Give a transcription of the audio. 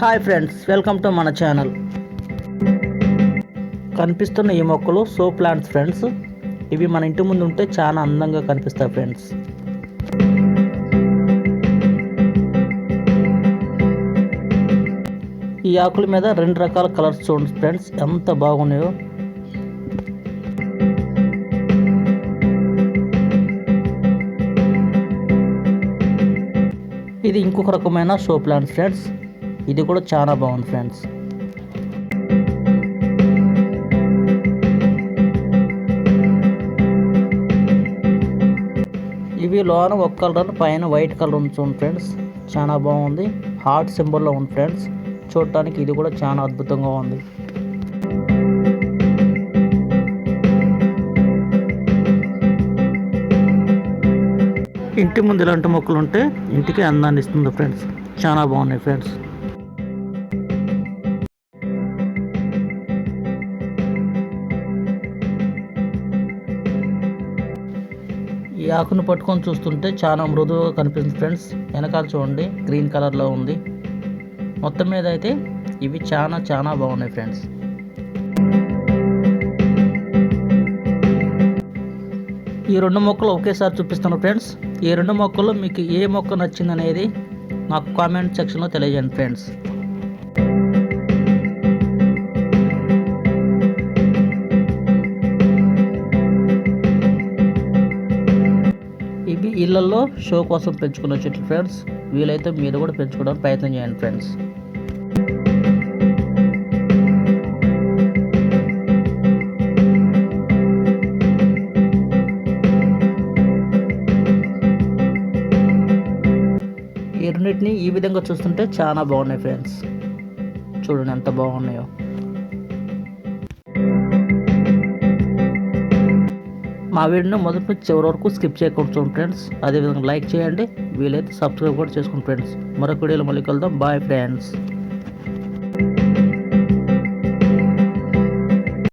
Hi friends welcome to మన channel కనిపిస్తున్న ఈ మొక్కలు సో ప్లాంట్స్ ఫ్రెండ్స్ ఇవి మన ఇంటి ముందు ఉంటే చాలా అందంగా కనిపిస్తాయి ఫ్రెండ్స్ ఈ ఆకుల మీద రెండు రకాల కలర్స్ చూడండి ఫ్రెండ్స్ ఎంత బాగున్నాయో. ఇది ఇంకొక రకమైన షో ప్లాంట్ ఫ్రెండ్స్ ఇది కూడా చాలా బాగుంది ఫ్రెండ్స్. ఇవి లోన ఒక కలర్ పైన వైట్ కలర్ ఉంచుంది ఫ్రెండ్స్. చాలా బాగుంది. హార్ట్ సింబల్లో ఉంది ఫ్రెండ్స్. చూడటానికి ఇది కూడా చాలా అద్భుతంగా ఉంది. ఇంటి ముందు ఇలాంటి మొక్కలు ఉంటే ఇంటికి అందాన్ని ఇస్తుంది ఫ్రెండ్స్. చాలా బాగున్నాయి ఫ్రెండ్స్. ఈ ఆకును పట్టుకొని చూస్తుంటే చాలా మృదువుగా కనిపిస్తుంది ఫ్రెండ్స్. వెనకాల చూడండి గ్రీన్ కలర్లో ఉంది. మొత్తం మీద అయితే ఇవి చాలా చాలా బాగున్నాయి ఫ్రెండ్స్. ఈ రెండు మొక్కలు ఒకేసారి చూపిస్తాను ఫ్రెండ్స్. ఈ రెండు మొక్కలు మీకు ఏ మొక్క నచ్చిందనేది నాకు కామెంట్ సెక్షన్లో తెలియజేయండి ఫ్రెండ్స్. ఇళ్ళలో షో కోసం పెంచుకున్న చెట్లు ఫ్రెండ్స్ వీలైతే మీరు కూడా పెంచుకోవడానికి ప్రయత్నం చేయండి ఫ్రెండ్స్ ఈ రెండింటిని ఈ విధంగా చూస్తుంటే చాలా బాగున్నాయి ఫ్రెండ్స్ చూడండి ఎంత బాగున్నాయో. మా వీడియోని మొదటి నుంచి చివరి వరకు స్కిప్ చేయకూడదు చూడండి ఫ్రెండ్స్ అదేవిధంగా లైక్ చేయండి. వీలైతే సబ్స్క్రైబ్ కూడా చేసుకోండి ఫ్రెండ్స్ మరొక వీడియోలో మళ్ళీ కలుద్దాం. Bye friends